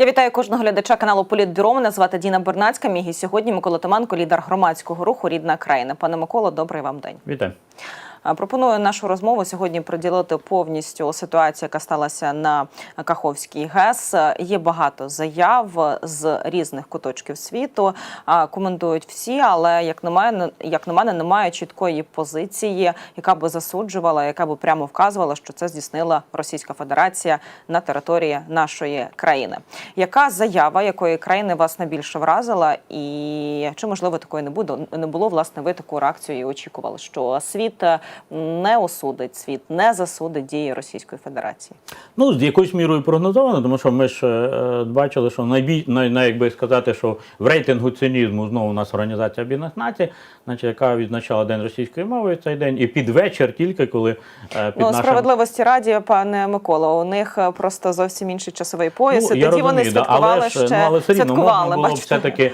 Я вітаю кожного глядача каналу Політбюро. Мене звати Діна Бернацька. Мій сьогодні Микола Томанко, лідер громадського руху Рідна країна. Пане Миколо, добрий вам день. Вітаю. Пропоную нашу розмову сьогодні приділити повністю ситуацію, яка сталася на Каховській ГЕС. Є багато заяв з різних куточків світу. Коментують всі, але як на мене, як на мене, немає чіткої позиції, яка би засуджувала, яка би прямо вказувала, що це здійснила Російська Федерація на території нашої країни. Яка заява якої країни вас найбільше вразила, і чи можливо такої не буде не було? Власне, ви таку реакцію і очікували, що світ не осудить, світ не засудить дії Російської Федерації. Ну, з якоюсь мірою прогнозовано, тому що ми ж е, бачили, що найбіль, най, най, якби сказати, що в рейтингу цинізму знову у нас Організація Об'єднаних Націй, значить, яка відзначала День російської мови цей день, і під вечір тільки коли е, під Ну, нашим... справедливості раді, пане Микола, у них е, просто зовсім інший часовий пояс. і я тоді вони розумію, да, святкували але ж, ще ну, але все рівно святкували. можна було бачите? все-таки е,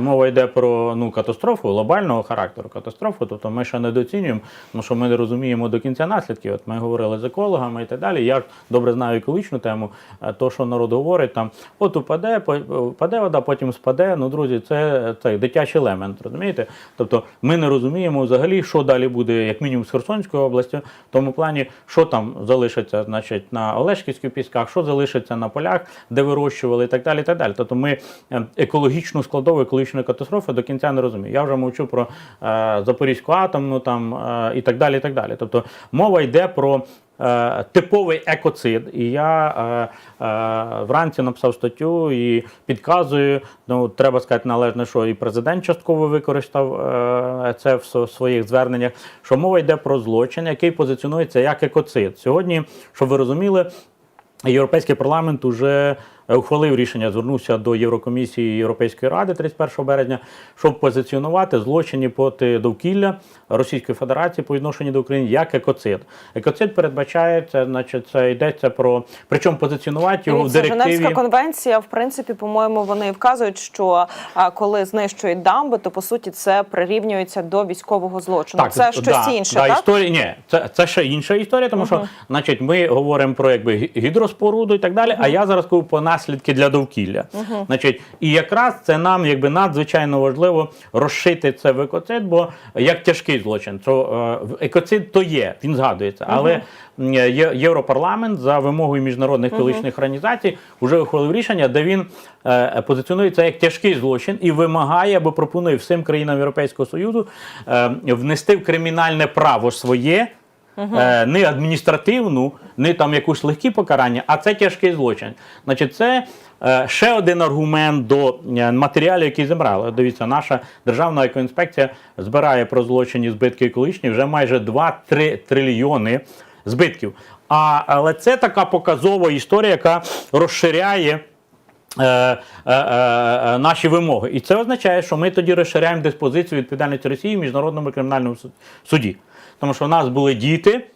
мова йде про ну, катастрофу, глобального характеру катастрофу. Тобто ми ще недооцінюємо, тому що ми не розуміємо до кінця наслідків. От ми говорили з екологами і так далі. Я добре знаю екологічну тему. е, То, що народ говорить, там от упаде, впаде вода, потім спаде. Ну, друзі, це, це дитячий елемент, розумієте? Тобто ми не розуміємо взагалі, що далі буде, як мінімум з Херсонською областю, в тому плані, що там залишиться, значить, на Олешківських пісках, що залишиться на полях, де вирощували, і так далі. І так далі. Тобто ми е, екологічну складову екологічної катастрофи до кінця не розуміємо. Я вже мовчу про е, Запорізьку атомну там е, і так далі. І так далі. Тобто мова йде про. е, Типовий екоцид, і я е, е, вранці написав статтю і підказую. Ну треба сказати належне, що і президент частково використав е, це в своїх зверненнях. Що мова йде про злочин, який позиціонується як екоцид. Сьогодні, щоб ви розуміли, Європейський парламент уже ухвалив рішення, звернувся до Єврокомісії Європейської ради 31 березня, щоб позиціонувати злочини проти довкілля Російської Федерації по відношенню до України як екоцид. Екоцид передбачається, значить, це йдеться про причому позиціонувати його в Дивіться, директиві. Женевська конвенція, в принципі, по-моєму, вони вказують, що а, коли знищують дамби, то по суті це прирівнюється до військового злочину. це щось да, інше, да, так? Історія, ні, це, це ще інша історія, тому що значить, ми говоримо про якби гідроспоруду і так далі. А я зараз кажу про наслідки для довкілля. Значить, і якраз це нам якби надзвичайно важливо розшити це в екоцид, бо як тяжкий злочин, то е, екоцид то є, він згадується, але є- Європарламент за вимогою міжнародних екологічних організацій вже ухвалив рішення, де він е, позиціонується як тяжкий злочин і вимагає або пропонує всім країнам Європейського Союзу е, внести в кримінальне право своє. Е, не адміністративну, не там якусь легкі покарання, а це тяжкий злочин. Значить, це е, ще один аргумент до е, матеріалів, які зібрали. Дивіться, наша державна екоінспекція збирає про злочинні збитки екологічні вже майже 2-3 трильйони збитків. А, але це така показова історія, яка розширяє. Е, е, е, е, наші вимоги. І це означає, що ми тоді розширяємо диспозицію відповідальності Росії в міжнародному кримінальному суді. Тому що в нас були діти.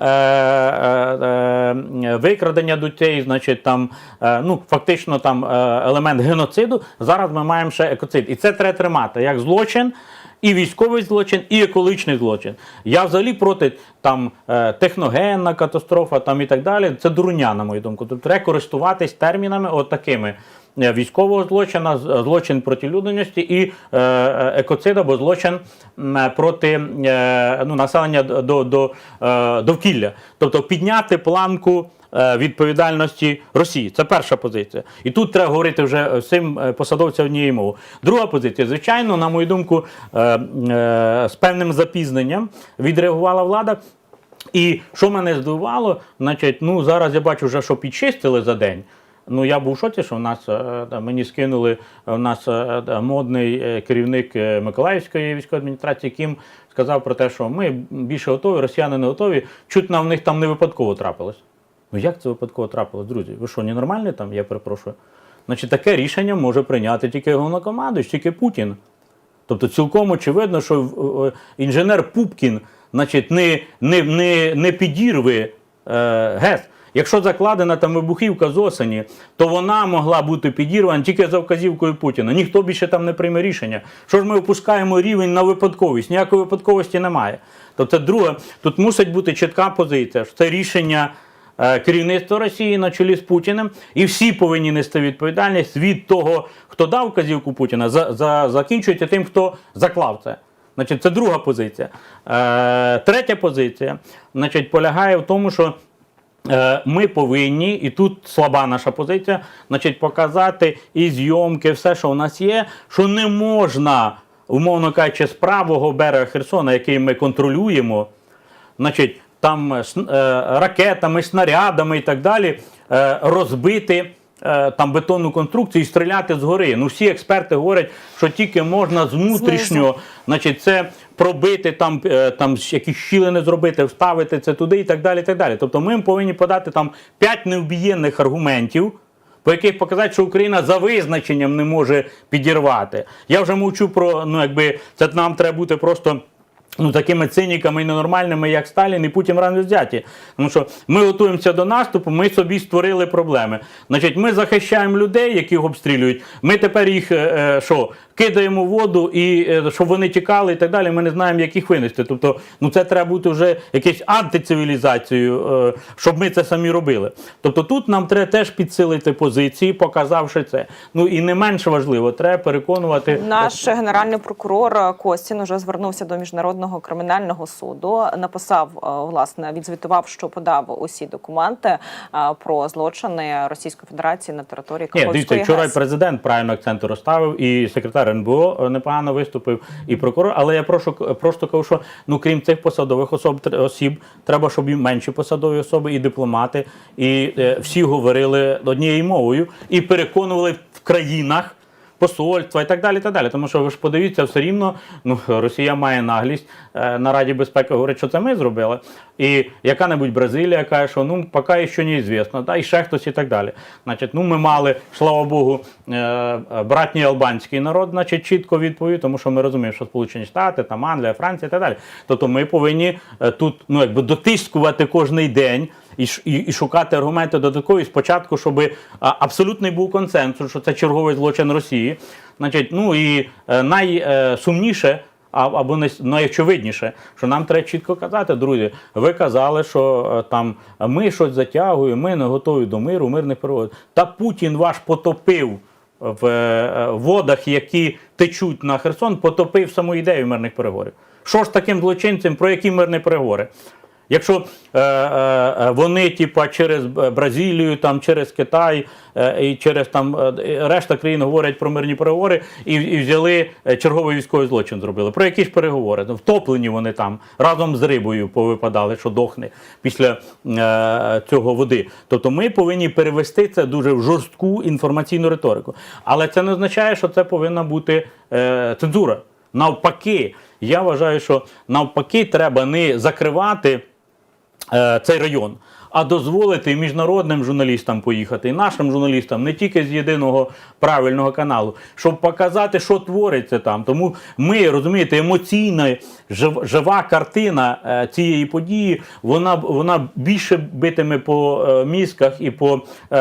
Е, е, е, Викрадення дітей, значить, там ну фактично там елемент геноциду. Зараз ми маємо ще екоцид, і це треба тримати як злочин, і військовий злочин, і екологічний злочин. Я взагалі проти там техногенна катастрофа там і так далі. Це дурня, на мою думку. Тобто треба користуватись термінами от такими. Е, Військового злочина, злочин проти людяності і е, е, екоцид або злочин е, проти е, ну, населення до, до е, довкілля. Тобто підняти планку е, відповідальності Росії. Це перша позиція. І тут треба говорити вже всім е, посадовцям однією мовою. Друга позиція, звичайно, на мою думку, е, е, з певним запізненням відреагувала влада. І що мене здивувало, значить, ну зараз я бачу, вже що підчистили за день. Ну я був в шоці, що в нас е, мені скинули в нас е, модний е, керівник е, Миколаївської військової адміністрації, Кім сказав про те, що ми більше готові, росіяни не готові. Чуть нам в них там не випадково трапилось. Ну як це випадково трапилось, друзі? Ви що, ненормальні там? Я перепрошую. Значить, таке рішення може прийняти тільки головнокомандуюч, тільки Путін. Тобто цілком очевидно, що е, е, інженер Пупкін значить, не, не, не, не підірве е, ГЕС. Якщо закладена там вибухівка з осені, то вона могла бути підірвана тільки за вказівкою Путіна. Ніхто більше там не прийме рішення. Що ж ми опускаємо рівень на випадковість? Ніякої випадковості немає. Тобто, друге, тут мусить бути чітка позиція, що це рішення е, керівництво Росії на чолі з Путіним, і всі повинні нести відповідальність від того, хто дав вказівку Путіна, за, за, закінчується тим, хто заклав це. Значить, це друга позиція. Е, третя позиція значить, полягає в тому, що Ми повинні, і тут слаба наша позиція, значить, показати і зйомки, все, що у нас є, що не можна, умовно кажучи, з правого берега Херсона, який ми контролюємо, значить, там е, е, ракетами, снарядами і так далі, е, розбити. е, Там бетонну конструкцію і стріляти згори. Ну всі експерти говорять, що тільки можна з внутрішнього, значить, це пробити там, е, там якісь щілини зробити, вставити це туди і так далі. І так далі. Тобто ми повинні подати там п'ять невбієнних аргументів, по яких показати, що Україна за визначенням не може підірвати. Я вже мовчу про ну, якби це нам треба бути просто. Ну, такими циніками і ненормальними, як Сталін і Путін рано взяті. Тому що ми готуємося до наступу, ми собі створили проблеми. Значить, ми захищаємо людей, яких обстрілюють. Ми тепер їх е, е, що, кидаємо в воду, і е, щоб вони тікали і так далі. Ми не знаємо, як їх винести. Тобто, ну це треба бути вже якесь антицивілізацією, е, щоб ми це самі робили. Тобто тут нам треба теж підсилити позиції, показавши це. Ну і не менш важливо, треба переконувати Наш генеральний прокурор Костін уже звернувся до міжнародного кримінального суду. Написав е, власне, відзвітував, що подав усі документи е, про злочини Російської Федерації на території Ні, Каховської дивіться, вчора президент правильно акцент розставив, і секретар НБО е, непогано виступив, і прокурор. Але я прошу просто кажу, що ну крім цих посадових особ осіб, треба, щоб і менші посадові особи, і дипломати, і е, всі говорили однією мовою і переконували в країнах. Посольства і так далі, так далі. Тому що ви ж подивіться, все рівно ну, Росія має наглість е, на Раді безпеки говорить, що це ми зробили. І яка-небудь Бразилія каже, що ну поки ще неізвісно, та і ще хтось і так далі. Значить, ну ми мали, слава Богу, е, братній албанський народ, значить, чітко відповів, тому що ми розуміємо, що Сполучені Штати, там Англія, Франція і так далі. Тобто ми повинні е, тут ну якби дотискувати кожний день. І, і, і шукати аргументи додаткові спочатку, щоб абсолютний був консенсус, що це черговий злочин Росії. Значить, ну і е, найсумніше, або най- найочевидніше, що нам треба чітко казати, друзі, ви казали, що е, там ми щось затягуємо, ми не готові до миру, мирних переговорів. Та Путін ваш потопив в е, водах, які течуть на Херсон, потопив саму ідею мирних переговорів. Що ж таким злочинцям, про які мирні переговори? Якщо е, е, вони, типа, через Бразилію, там, через Китай е, і через там е, решта країн говорять про мирні переговори і, і взяли е, черговий військовий злочин, зробили. Про які ж переговори? Ну, Втоплені вони там разом з рибою повипадали, що дохне після е, цього води. Тобто ми повинні перевести це дуже в жорстку інформаційну риторику. Але це не означає, що це повинна бути е, цензура. Навпаки, я вважаю, що навпаки треба не закривати е, цей район, а дозволити міжнародним журналістам поїхати, і нашим журналістам, не тільки з єдиного правильного каналу, щоб показати, що твориться там. Тому ми розумієте, емоційна жив- жива картина е, цієї події, вона вона більше битиме по е, мізках і по е,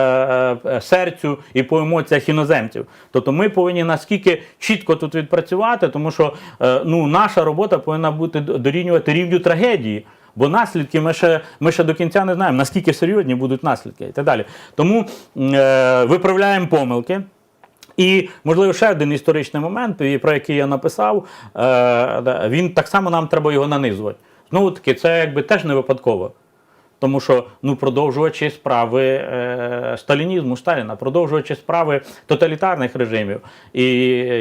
е, серцю, і по емоціях іноземців. Тобто ми повинні наскільки чітко тут відпрацювати, тому що е, ну, наша робота повинна бути дорівнювати рівню трагедії. Бо наслідки ми ще, ми ще до кінця не знаємо, наскільки серйозні будуть наслідки і так далі. Тому е, виправляємо помилки. І, можливо, ще один історичний момент, про який я написав, е, він так само нам треба його нанизувати. Знову таки, це якби теж не випадково. Тому що ну, продовжувачі справи е, сталінізму Сталіна, продовжувачі справи тоталітарних режимів. І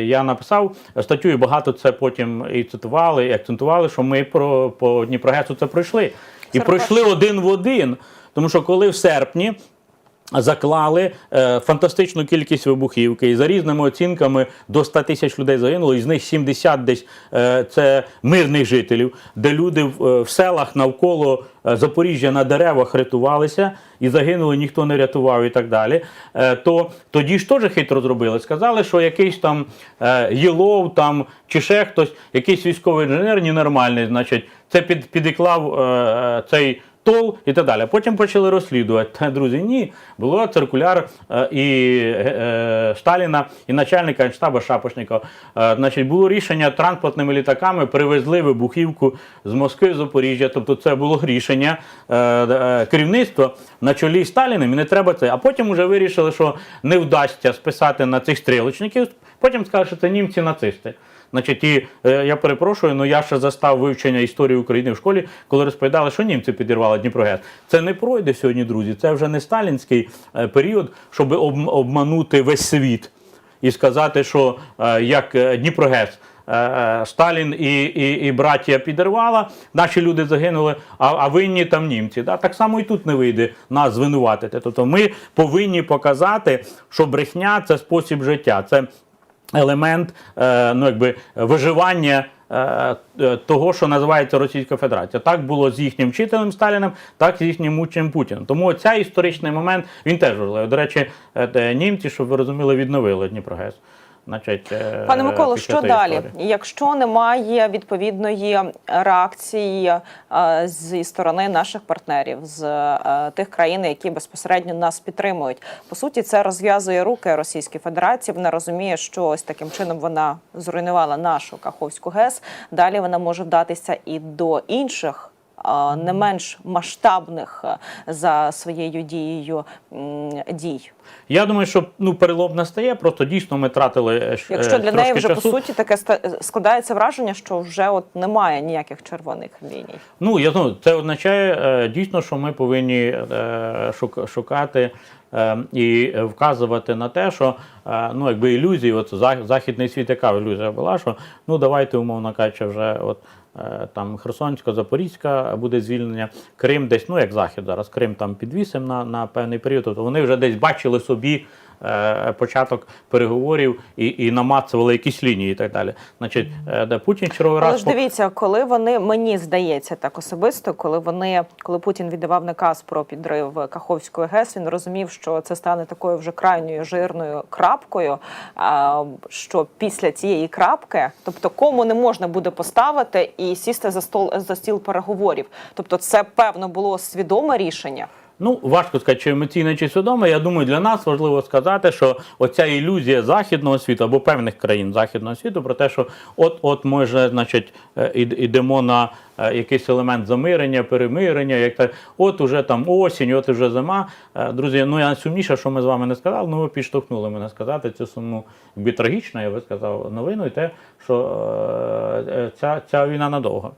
я написав статтю, і багато це потім і цитували, і акцентували, що ми про, по Дніпрогесу це пройшли. І пройшли один в один. Тому що коли в серпні заклали е, фантастичну кількість вибухівки, і за різними оцінками до 100 тисяч людей загинуло, із них 70 десь е, це мирних жителів, де люди в, е, селах навколо Запоріжжя на деревах рятувалися і загинули, ніхто не рятував і так далі. То тоді ж теж хитро зробили. Сказали, що якийсь там Єлов там чи ще хтось, якийсь військовий інженер ненормальний, значить, це під, підіклав цей стол і так далі. Потім почали розслідувати. Та, друзі, ні, було циркуляр е, і е, е, Сталіна, і начальника генштабу Шапошникова. Е, значить, було рішення транспортними літаками привезли вибухівку з Москви, Запоріжжя. Тобто це було рішення керівництва на чолі Сталіним, і не треба це. А потім вже вирішили, що не вдасться списати на цих стрілочників. Потім скажуть, що це німці нацисти. Значить, і е, я перепрошую, але я ще застав вивчення історії України в школі, коли розповідали, що німці підірвали Дніпрогес. Це не пройде сьогодні, друзі. Це вже не сталінський е, період, щоб об- обманути весь світ і сказати, що е, як е, Дніпрогес. е, Сталін і, і, і браття підірвала, наші люди загинули, а, а винні там німці. Да? Так само і тут не вийде нас звинуватити. Тобто ми повинні показати, що брехня це спосіб життя, це елемент е, ну, якби, виживання. е, е, Того, що називається Російська Федерація, так було з їхнім вчителем Сталіним, так і з їхнім учнем Путіним. Тому цей історичний момент він теж важливий. До речі, німці, щоб ви розуміли, відновили Дніпрогес. Значить, е, Пане Миколо, що далі? історії. Якщо немає відповідної реакції е, зі сторони наших партнерів з е, тих країн, які безпосередньо нас підтримують, по суті, це розв'язує руки Російській Федерації. Вона розуміє, що ось таким чином вона зруйнувала нашу Каховську ГЕС. Далі вона може вдатися і до інших. Не менш масштабних е, за своєю дією дій, Я думаю, що ну, перелом настає, просто дійсно ми тратили е, Якщо е, для неї вже по суті таке складається враження, що вже от немає ніяких червоних ліній. Ну, я знаю, це означає дійсно, що ми повинні шук- шукати і вказувати на те, що ну, якби ілюзії, от західний світ, яка ілюзія була, що ну давайте, умовно кажучи, вже от. Е, Там Херсонська, Запорізька буде звільнення, Крим десь, ну як Захід зараз, Крим там підвісим на, на певний період. Тобто вони вже десь бачили собі початок переговорів і, і намацували якісь лінії і так далі. Значить, е, де Путін черговий Але раз ж дивіться, коли вони мені здається так особисто, коли вони, коли Путін віддавав наказ про підрив Каховської ГЕС, він розумів, що це стане такою вже крайньою жирною крапкою. а, Що після цієї крапки, тобто кому не можна буде поставити і сісти за стол за стіл переговорів. Тобто, це певно було свідоме рішення. Ну, важко сказати, чи емоційно, чи свідомо. Я думаю, для нас важливо сказати, що оця ілюзія західного світу або певних країн західного світу про те, що от-от ми вже, значить, е, ідемо на е, якийсь елемент замирення, перемирення, як так, от уже там осінь, от уже зима. Е, Друзі, ну я сумніше, що ми з вами не сказали, ну ви підштовхнули мене сказати цю сумну, трагічну, я би сказав, новину, і те, що ця, ця війна надовго.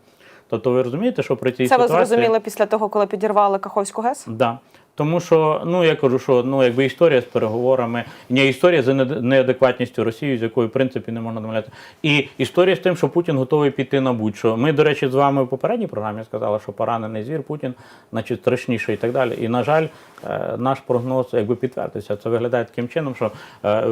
Тобто ви розумієте, що при цій Це ви зрозуміли після того, коли підірвали Каховську ГЕС? Да. Тому що, ну я кажу, що ну якби історія з переговорами, не історія за неадекватністю Росії, з якою в принципі не можна домовляти, і історія з тим, що Путін готовий піти на будь-що. Ми, до речі, з вами в попередній програмі сказали, що поранений звір Путін, значить, страшніший і так далі. І на жаль, е, наш прогноз якби підтвердився. Це виглядає таким чином, що е,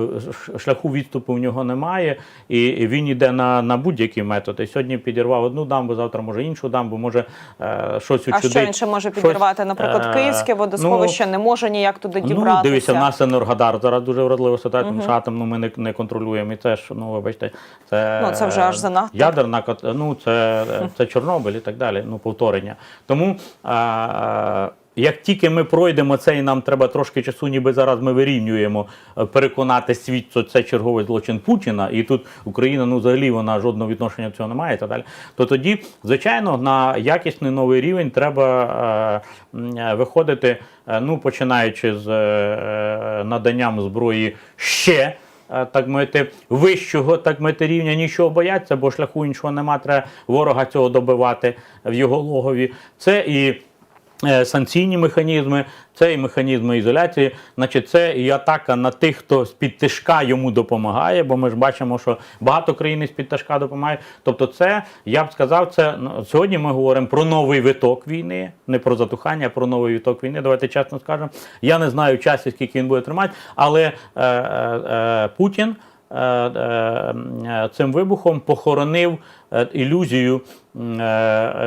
шляху відступу в нього немає, і він йде на, на будь-які методи. Сьогодні підірвав одну дамбу, завтра може іншу дамбу, може е, щось А учудить. що він ще може щось, підірвати? Наприклад, е, Київське водосховище не може ніяк туди Ну, дивіться, в нас Енергодар зараз дуже врадлива ситуація, тому що атомну ми не, не контролюємо. І це ж, ну, вибачте, це, Ну, це вже аж занадто. ядерна, ну, це, це Чорнобиль і так далі, ну, повторення. Тому а, як тільки ми пройдемо це, і нам треба трошки часу, ніби зараз ми вирівнюємо, е, переконати світ, що це черговий злочин Путіна, і тут Україна, ну взагалі вона жодного відношення до цього не має, і далі. То тоді, звичайно, на якісний новий рівень треба е, е, виходити, е, ну починаючи з е, наданням зброї ще. е, Так мовити, вищого так мовити, рівня нічого бояться, бо шляху іншого нема, треба ворога цього добивати в його логові. Це і е, санкційні механізми, це і механізми ізоляції, значить, це і атака на тих, хто з-під тишка йому допомагає, бо ми ж бачимо, що багато країн з-під тишка допомагають. Тобто, це, я б сказав, це ну, сьогодні ми говоримо про новий виток війни, не про затухання, а про новий виток війни. Давайте чесно скажемо. Я не знаю часу, скільки він буде тримати, але е, е, е, Путін. Е, е, Цим вибухом похоронив е, ілюзію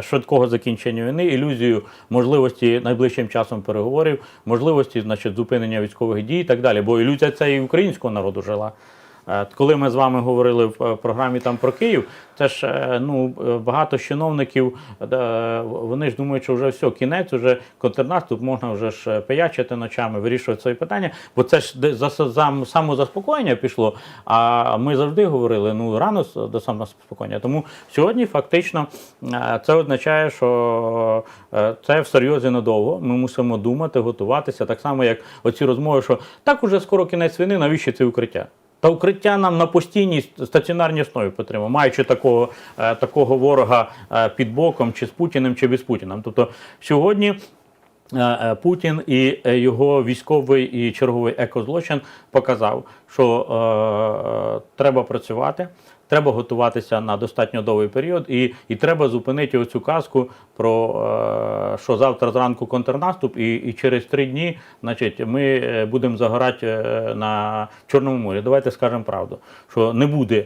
швидкого закінчення війни, ілюзію можливості найближчим часом переговорів, можливості значить, зупинення військових дій і так далі. Бо ілюзія це і українського народу жила. Е, Коли ми з вами говорили в е, програмі там про Київ, це ж е, ну багато чиновників вони ж думають, що вже все, кінець, вже контрнаступ, можна вже ж пиячити ночами, вирішувати свої питання. Бо це ж за, за самозаспокоєння пішло. А ми завжди говорили, ну рано до самозаспокоєння. Тому сьогодні фактично це означає, що це всерйозі надовго. Ми мусимо думати, готуватися, так само як оці розмови, що так уже скоро кінець війни, навіщо це укриття? Та укриття нам на постійній стаціонарній основі потрібно, маючи такого, е, такого ворога е, під боком, чи з Путіним, чи без Путіна. Тобто сьогодні. е, Путін і його військовий і черговий екозлочин показав, що е, треба працювати, треба готуватися на достатньо довгий період, і, і треба зупинити оцю казку про е, що завтра зранку контрнаступ, і, і через три дні, значить, ми е, будемо загорати е, на Чорному морі. Давайте скажемо правду, що не буде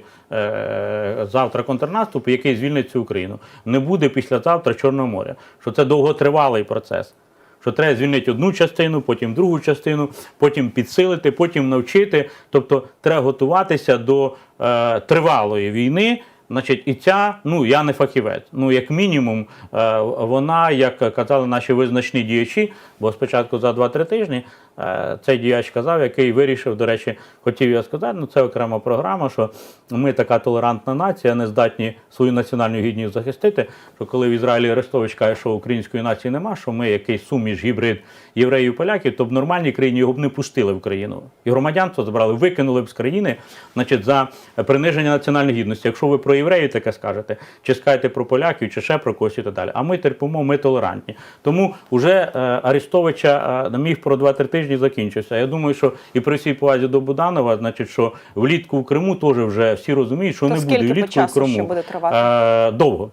завтра контрнаступ, який звільнить цю Україну. Не буде післязавтра Чорного моря. Що це довготривалий процес. Що треба звільнити одну частину, потім другу частину, потім підсилити, потім навчити. Тобто треба готуватися до е, тривалої війни. Значить, і ця, ну я не фахівець. Ну, як мінімум, е, вона, як казали наші визначні діячі, бо спочатку за 2-3 тижні е, цей діяч казав, який вирішив, до речі, хотів я сказати, ну це окрема програма, що ми така толерантна нація, не здатні свою національну гідність захистити. Що коли в Ізраїлі Арестович каже, що української нації нема, що ми якийсь суміш гібрид євреїв і поляків, то в нормальній країні його б не пустили в країну. І громадянство забрали, викинули б з країни, значить, за приниження національної гідності. Якщо ви про євреїв таке скажете, чи скажете про поляків, чи ще про когось і так далі. А ми терпимо, ми толерантні. Тому вже е, Арестовича е, міг про 2-3 тижні закінчився. Я думаю, що і при всій повазі до Буданова, значить, що влітку в Криму теж вже всі розуміють, що То не буде влітку в Криму. ще буде тривати? Е, довго.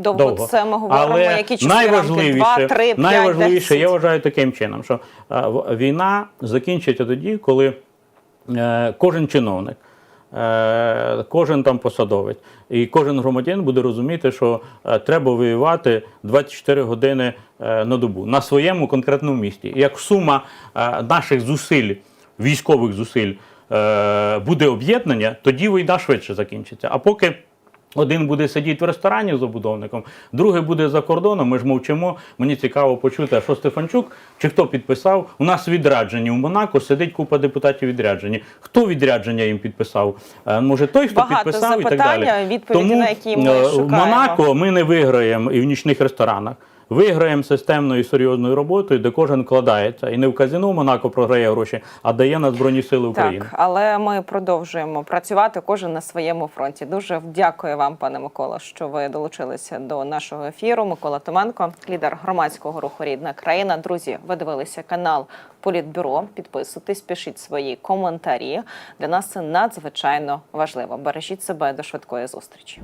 Довго, довго. це ми говоримо, Але які часи рамки? Два, три, п'ять, найважливіше, я десять? вважаю таким чином, що е, війна закінчиться тоді, коли е, кожен чиновник, е, кожен там посадовець і кожен громадянин буде розуміти, що треба воювати 24 години на добу на своєму конкретному місті. І як сума наших зусиль, військових зусиль, буде об'єднання, тоді війна швидше закінчиться. А поки один буде сидіти в ресторані з забудовником, другий буде за кордоном. Ми ж мовчимо. Мені цікаво почути, а що Стефанчук чи хто підписав? У нас відряджені в Монако сидить купа депутатів відряджені. Хто відрядження їм підписав? Е, Може, той, хто Багато підписав і так далі. відповіді Тому на які ми е, в шукаємо. Монако ми не виграємо і в нічних ресторанах. Виграємо системною і серйозною роботою, де кожен вкладається. І не в казино Монако програє гроші, а дає на Збройні Сили України. Так, але ми продовжуємо працювати кожен на своєму фронті. Дуже дякую вам, пане Микола, що ви долучилися до нашого ефіру. Микола Томенко, лідер громадського руху Рідна країна. Друзі, ви дивилися канал Політбюро. Підписуйтесь, пишіть свої коментарі. Для нас це надзвичайно важливо. Бережіть себе до швидкої зустрічі.